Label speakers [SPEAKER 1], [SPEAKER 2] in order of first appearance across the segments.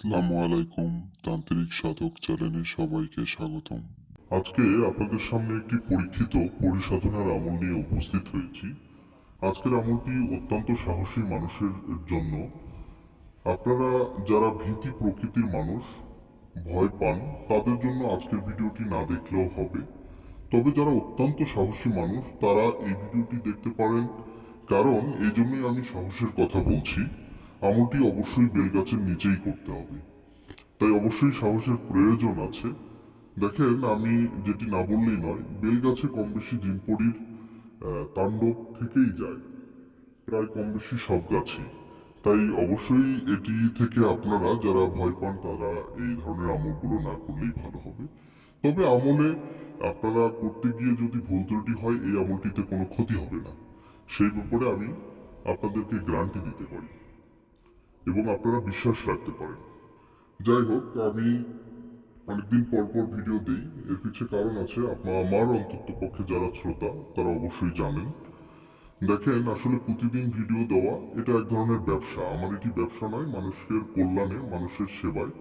[SPEAKER 1] আসসালামু আলাইকুম, তান্ত্রিক সাধক চ্যানেলে সবাইকে স্বাগতম।
[SPEAKER 2] আজকে আপনাদের সামনে একটি পরীক্ষিত পরিসাধনার আমল নিয়ে উপস্থিত হয়েছি। আজকের আমলটি অত্যন্ত সাহসী মানুষের জন্য। আপনারা যারা ভীতি প্রকৃতির মানুষ, ভয় পান, তাদের জন্য আজকের ভিডিওটি না দেখলেও হবে। তবে যারা অত্যন্ত সাহসী মানুষ, তারা এই ভিডিওটি দেখতে পারেন। কারণ, এই জন্যই আমি সাহসের কথা বলছি। আমলটি অবশ্যই বেলগাছের নিচেই করতে হবে। তাই অবশ্যই সাহসের প্রয়োজন আছে। দেখেন আমি যেটি না বললেই নয় বেলগাছে কম বেশি জিনপরির আহ, তাণ্ডব থেকেই যায়। প্রায় কম বেশি সব গাছে তাই অবশ্যই এটি থেকে আপনারা যারা ভয় পান তারা এই ধরনের আমলগুলো না করলেই ভালো হবে। তবে আমলে আপনারা করতে গিয়ে যদি ভুল ত্রুটি হয় এই আমলটিতে কোনো ক্ষতি হবে না। সেই ব্যাপারে আমি আপনাদেরকে গ্যারান্টি দিতে পারি। এবং আপনারা বিশ্বাস রাখতে পারেন। যাই হোক, আমি অনেকদিন পর পর ভিডিও দিই। এর পিছে কারণ আছে আমার অন্তত পক্ষে যারা শ্রোতা, তারা অবশ্যই জানেন। দেখেন, আসলে প্রতিদিন ভিডিও দেওয়া, এটা এক ধরনের ব্যবসা। আমার এটি ব্যবসা নয়, মানুষের কল্যাণে, মানুষের সেবায়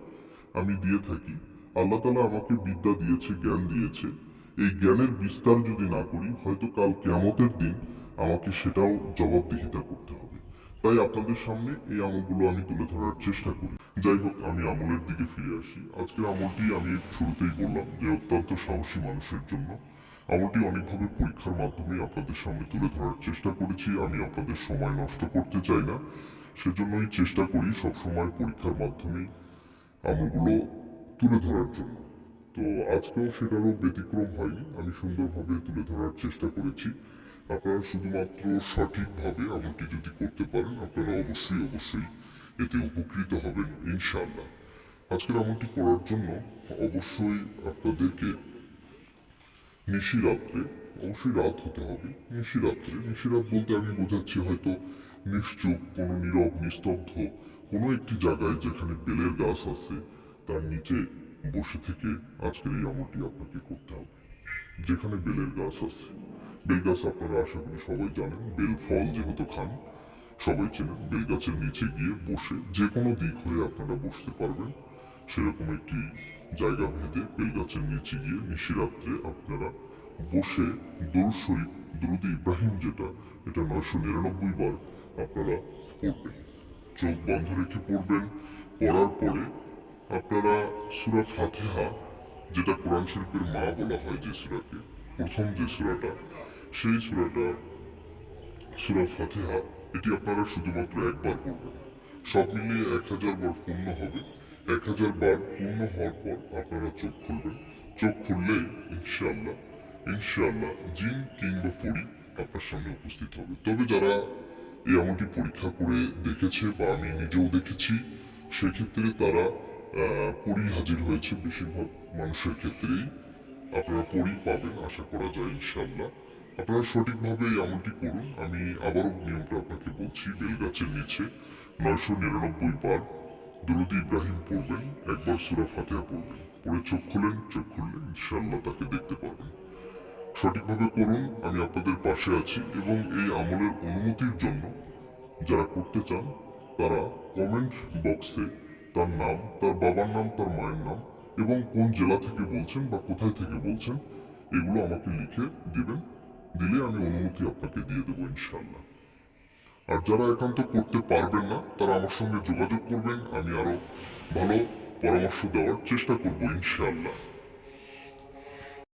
[SPEAKER 2] আমি দিয়ে থাকি। আল্লাহ তালা আমাকে বিদ্যা দিয়েছে, জ্ঞান দিয়েছে। এই জ্ঞানের বিস্তার যদি না করি, হয়তো কাল কেয়ামতের দিন আমাকে সেটাও জবাবদিহিতা করতে হবে। তাই আপনাদের সামনে এই আমলগুলো আমি তুলে ধরার চেষ্টা করি। যাই হোক, আমি আমলের দিকে ফিরে আসি। আজকের আমলটি আমি শুরুতেই বললাম যে, অত্যন্ত সাহসী মানুষের জন্য। আমলটি অনেকভাবে পরীক্ষার মাধ্যমে আপনাদের সামনে তুলে ধরার চেষ্টা করেছি। আমি আপনাদের সময় নষ্ট করতে চাই না। সেজন্যই চেষ্টা করি সবসময় পরীক্ষার মাধ্যমেই আমলগুলো তুলে ধরার জন্য। তো আজকেও সেটারও ব্যতিক্রম হয়নি। আমি সুন্দরভাবে তুলে ধরার চেষ্টা করেছি। আপনারা শুধুমাত্র সঠিকভাবে আমলটি যদি করতে পারেন, আপনারা অবশ্যই অবশ্যই এতে উপকৃত হবেন ইনশাল্লাহ আজকের আমলটি করার জন্য অবশ্যই আপনাদেরকে নিশিরাত্রে, অবশ্যই রাত হতে হবে, নিশিরাত্রে। নিশিরাত বলতে আমি বোঝাচ্ছি হয়তো নিশ্চুপ, কোনো নীরব, নিস্তব্ধ, কোনো একটি জায়গায় যেখানে বেলের গাছ আছে, তার নিচে বসে থেকে আজকের এই আমলটি আপনাকে করতে হবে। যেখানে বেলের গাছ আছে। বেল গাছ আপনারা আশা করি সবাই জানেন, বেল ফল যেহেতু খান, সবাই চেনেন, বেল গাছের নিচে গিয়ে বসে যে কোনো দিক হয়ে আপনারা বসতে পারবেন। সেরকম একটি জায়গা ভেদে বেল গাছের নিচে গিয়ে নিশিরাত্রে আপনারা বসে দরুদ শরীফ, দরুদ ইব্রাহিম যেটা, এটা নয়শো নিরানব্বই বার আপনারা পড়বেন। চোখ বন্ধ রেখে পড়বেন, পড়ার পরে আপনারা সুরা ফাতেহা যেটা কোরআন শরীফের মা বলা হয় যে সুরাকে, প্রথম যে সুরাটা, সেই সুরাটা, সুরা ফাতেহা, এটি আপনারা শুধুমাত্র একবার পড়বেন। সব মিলিয়ে এক হাজার বার পূর্ণ হবে। এক হাজার বার পূর্ণ হওয়ার পর আপনারা চোখ খুলবেন। চোখ খুললে ইনশাআল্লাহ ইনশাআল্লাহ জিন কিংবা ফড়ি আপনার সামনে উপস্থিত হবে। তবে যারা এই আমলটি পরীক্ষা করে দেখেছে বা আমি নিজেও দেখেছি, সেক্ষেত্রে তারা পরি হাজির হয়েছে বেশিরভাগ। মানুষের ক্ষেত্রেই আপনারা পরি পাবেন, আশা করা যায় ইনশাআল্লাহ। আপনারা সঠিকভাবে এই আমলটি করুন। আমি আবারও নিয়মটা আপনাকে বলছি, বেলগাছের নিচে নয়শো নিরানব্বই বার দুরুদ ইব্রাহিম পড়বেন, একবার সুরা ফাতেহা পড়বেন। পরে চোখ খুলেন, চোখ খুললে ইনশাআল্লাহ তাকে দেখতে পারবেন। সঠিকভাবে করুন, আমি আপনাদের পাশে আছি এবং এই আমলের অনুমতির জন্য যারা করতে চান, তারা কমেন্ট বক্সে তার নাম, তার বাবার নাম, তার মায়ের নাম এবং কোন জেলা থেকে বলছেন বা কোথায় থেকে বলছেন, এগুলো আমাকে লিখে দেবেন। দিলে আমি অনুমতি আপনাকে দিয়ে দেবো ইনশাল্লাহ আর যারা একান্ত করতে পারবেন না, তারা আমার সঙ্গে যোগাযোগ করবেন। আমি আরও ভালো পরামর্শ দেওয়ার চেষ্টা করব, ইনশাআল্লাহ।